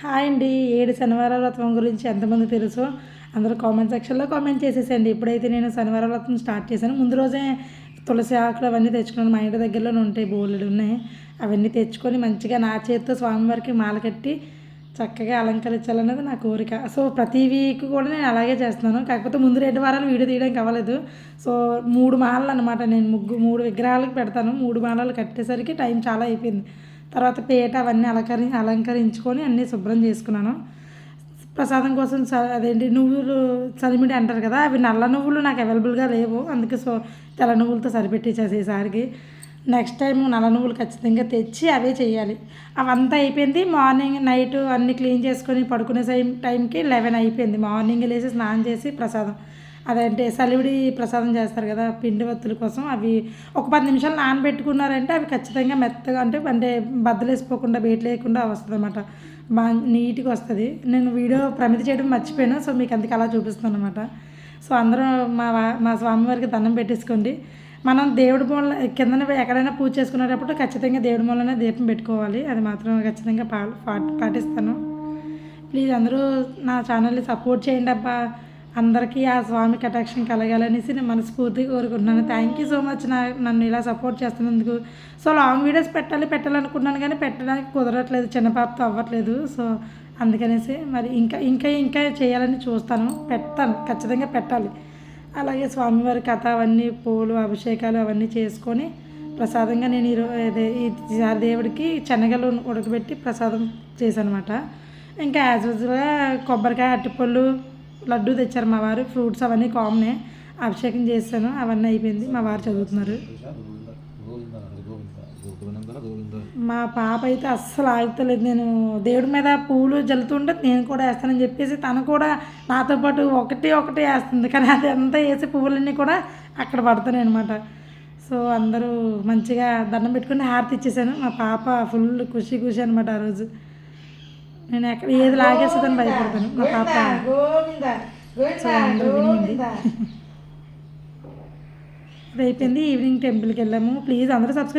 Hi అండి. ఏడు శనివారాల వ్రతం గురించి ఎంతమంది తెలుసు? అందరూ కామెంట్ సెక్షన్లో కామెంట్ చేసేసండి ఇప్పుడైతే నేను శనివారాల వ్రతం స్టార్ట్ చేశాను. ముందు రోజే తులసి ఆకులు అవన్నీ తెచ్చుకున్నాను. మా ఇంటి దగ్గరలోనే ఉంటాయి బోలెడు ఉన్నాయి. అవన్నీ తెచ్చుకొని మంచిగా నా చేతితో స్వామివారికి మాల కట్టి చక్కగా అలంకరించాలన్నది నా కోరిక. సో ప్రతి వీక్ కూడా నేను అలాగే చేస్తున్నాను. కాకపోతే ముందు రెండు వారాలు వీడియో తీయడానికి అవ్వలేదు సో మూడు మాలలు అనమాట నేను ముగ్గు మూడు విగ్రహాలకు పెడతాను. మూడు మాలలు కట్టేసరికి టైం చాలా అయిపోయింది. తర్వాత పీట అవన్నీ అలంకరి అలంకరించుకొని అన్నీ శుభ్రం చేసుకున్నాను. ప్రసాదం కోసం స- అదేంటి నువ్వులు చలిమిడి అంటారు కదా అవి నల్ల నువ్వులు నాకు అవైలబుల్గా లేవు. అందుకే సో తెల్ల నువ్వులతో సరిపెట్టేసేసి ఈసారికి నెక్స్ట్ టైం నల్ల నువ్వులు ఖచ్చితంగా తెచ్చి అవే చేయాలి. అవంతా అయిపోయింది. మార్నింగ్ నైట్ అన్ని క్లీన్ చేసుకొని పడుకునే టైం టైంకి లెవెన్ అయిపోయింది. మార్నింగ్ లేచి స్నానం చేసి ప్రసాదం. అదంటే సలివిడి ప్రసాదం చేస్తారు కదా పిండి వత్తుల కోసం అవి ఒక పది నిమిషాలు నానబెట్టుకున్నారంటే అవి ఖచ్చితంగా మెత్తగా అంటే అంటే బద్దలేసిపోకుండా బయట లేకుండా వస్తుంది అనమాట బాగా నీట్గా వస్తుంది. నేను వీడియో ప్రమితి చేయడం మర్చిపోయాను. సో మీకు అందుకు అలా చూపిస్తాను అనమాట సో అందరూ మా మా స్వామివారికి దండం పెట్టేసుకోండి. మనం దేవుడి మూల కిందన ఎక్కడైనా పూజ చేసుకునేటప్పుడు ఖచ్చితంగా దేవుడి మూలనే దీపం పెట్టుకోవాలి. అది మాత్రం ఖచ్చితంగా పా పా- పాటిస్తాను. ప్లీజ్ అందరూ నా ఛానల్ని సపోర్ట్ చేయండి అబ్బా. అందరికీ ఆ స్వామి కటాక్షం కలగాలనేసి నేను మనస్ఫూర్తిగా కోరుకుంటున్నాను. థ్యాంక్ యూ సో మచ్ నా నన్ను ఇలా సపోర్ట్ చేస్తున్నందుకు. సో లాంగ్ వీడియోస్ పెట్టాలి పెట్టాలనుకున్నాను కానీ పెట్టడానికి కుదరట్లేదు. చిన్న పాపతో అవ్వట్లేదు. సో అందుకనేసి మరి ఇంకా ఇంకా ఇంకా చేయాలని చూస్తాను. పెడతాను ఖచ్చితంగా పెట్టాలి. అలాగే స్వామివారి కథ అవన్నీ పూలు అభిషేకాలు అవన్నీ చేసుకొని ప్రసాదంగా నేను ఈరోజు ఈసారి దేవుడికి శనగలు ఉడకబెట్టి ప్రసాదం చేశాను ఇంకా యాజ్ యూజువల్గా కొబ్బరికాయ అరటిపళ్ళు లడ్డు తెచ్చారు మా వారు. ఫ్రూట్స్ అవన్నీ కామనే అభిషేకం చేశాను. అవన్నీ అయిపోయింది. మా వారు చదువుతున్నారు. మా పాప అయితే అస్సలు ఆగుతలేదు. నేను దేవుడి మీద పూలు జల్లుతుంటే నేను కూడా వేస్తానని చెప్పేసి తను కూడా నాతో పాటు ఒకటి ఒకటి వేస్తుంది. కానీ అది అంతా వేసి పువ్వులన్నీ కూడా అక్కడ పడతాయి అనమాట సో అందరూ మంచిగా దండం పెట్టుకుని హారతి ఇచ్చేసాను. మా పాప ఫుల్ ఖుషి ఖుషి అనమాట ఆ రోజు. నేను ఎక్కడ ఏది లాగేస్తుందని భయపడతాను. మా పాప సో అందరూ వినింది అయిపోయింది ఈవినింగ్ టెంపుల్కి వెళ్ళాము. ప్లీజ్ అందరూ సబ్స్క్రైబ్